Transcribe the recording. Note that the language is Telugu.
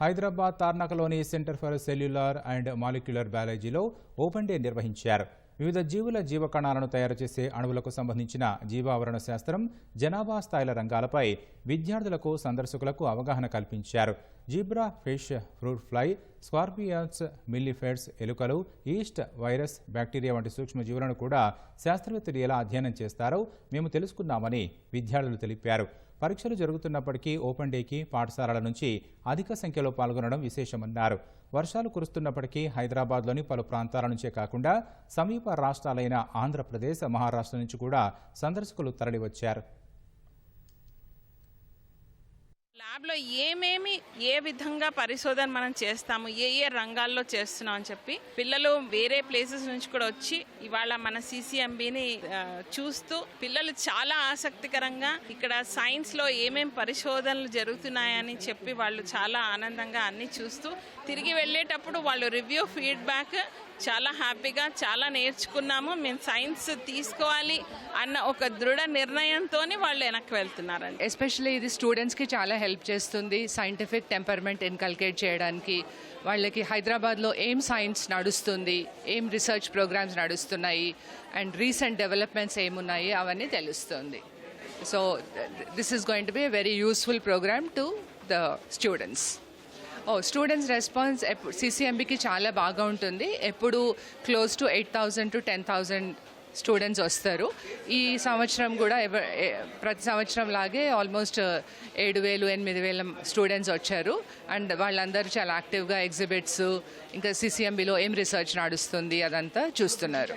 Hyderabad తార్నాకలోని centre for cellular and molecular బయాలజీలో open day నిర్వహించారు. వివిధ జీవుల జీవకణాలను తయారు చేసే అణువులకు సంబంధించిన జీవావరణ శాస్త్రం జనాభా స్థాయిల రంగాలపై విద్యార్థులకు సందర్శకులకు అవగాహన కల్పించారు. Zebra fish fruit fly scorpions millipedes ఎలుకలు ఈస్ట్ వైరస్ బ్యాక్టీరియా వంటి సూక్ష్మజీవులను కూడా శాస్త్రవేత్తలు ఎలా అధ్యయనం చేస్తారో మేము తెలుసుకున్నామని విద్యార్థులు తెలిపారు. పరీక్షలు జరుగుతున్నప్పటికీ ఓపెన్ డేకి పాఠశాలల నుంచి అధిక సంఖ్యలో పాల్గొనడం విశేషమన్నారు. వర్షాలు కురుస్తున్నప్పటికీ హైదరాబాద్లోని పలు ప్రాంతాల నుంచే కాకుండా సమీప రాష్ట్రాలైన ఆంధ్రప్రదేశ్ మహారాష్ట్ర నుంచి కూడా సందర్శకులు తరలివచ్చారు. ల్యాబ్లో ఏమేమి ఏ విధంగా పరిశోధన మనం చేస్తాము ఏ ఏ రంగాల్లో చేస్తున్నాం అని చెప్పి పిల్లలు వేరే ప్లేసెస్ నుంచి కూడా వచ్చి ఇవాళ మన సిసిఎంబిని చూస్తూ పిల్లలు చాలా ఆసక్తికరంగా ఇక్కడ సైన్స్లో ఏమేం పరిశోధనలు జరుగుతున్నాయని చెప్పి వాళ్ళు చాలా ఆనందంగా అన్ని చూస్తూ తిరిగి వెళ్ళేటప్పుడు వాళ్ళు రివ్యూ ఫీడ్బ్యాక్ చాలా హ్యాపీగా చాలా నేర్చుకున్నాము. మేము సైన్స్ తీసుకోవాలి అన్న ఒక దృఢ నిర్ణయంతో వాళ్ళు వెనక్కి వెళ్తున్నారండి. ఎస్పెషల్లీ ఇది స్టూడెంట్స్కి చాలా హెల్ప్ చేస్తుంది. సైంటిఫిక్ టెంపర్మెంట్ ఇన్కల్కేట్ చేయడానికి. వాళ్ళకి హైదరాబాద్లో ఏం సైన్స్ నడుస్తుంది ఏం రీసెర్చ్ ప్రోగ్రామ్స్ నడుస్తున్నాయి అండ్ రీసెంట్ డెవలప్మెంట్స్ ఏమున్నాయి అవన్నీ తెలుస్తుంది. So this is going to be very useful programme to the students oh students response సిసిఎంబికి చాలా బాగా ఉంటుంది. ఎప్పుడు close to eight thousand to ten thousand students వస్తారు. ఈ సంవత్సరం కూడా ఎవ- ప్రతి సంవత్సరం లాగే ఆల్మోస్ట్ ఏడు వేలు ఎనిమిది వేల స్టూడెంట్స్ వచ్చారు. అండ్ వాళ్ళందరూ చాలా యాక్టివ్గా ఎగ్జిబిట్స్ ఇంకా సిసిఎంబిలో ఏం రీసెర్చ్ నడుస్తుంది అదంతా చూస్తున్నారు.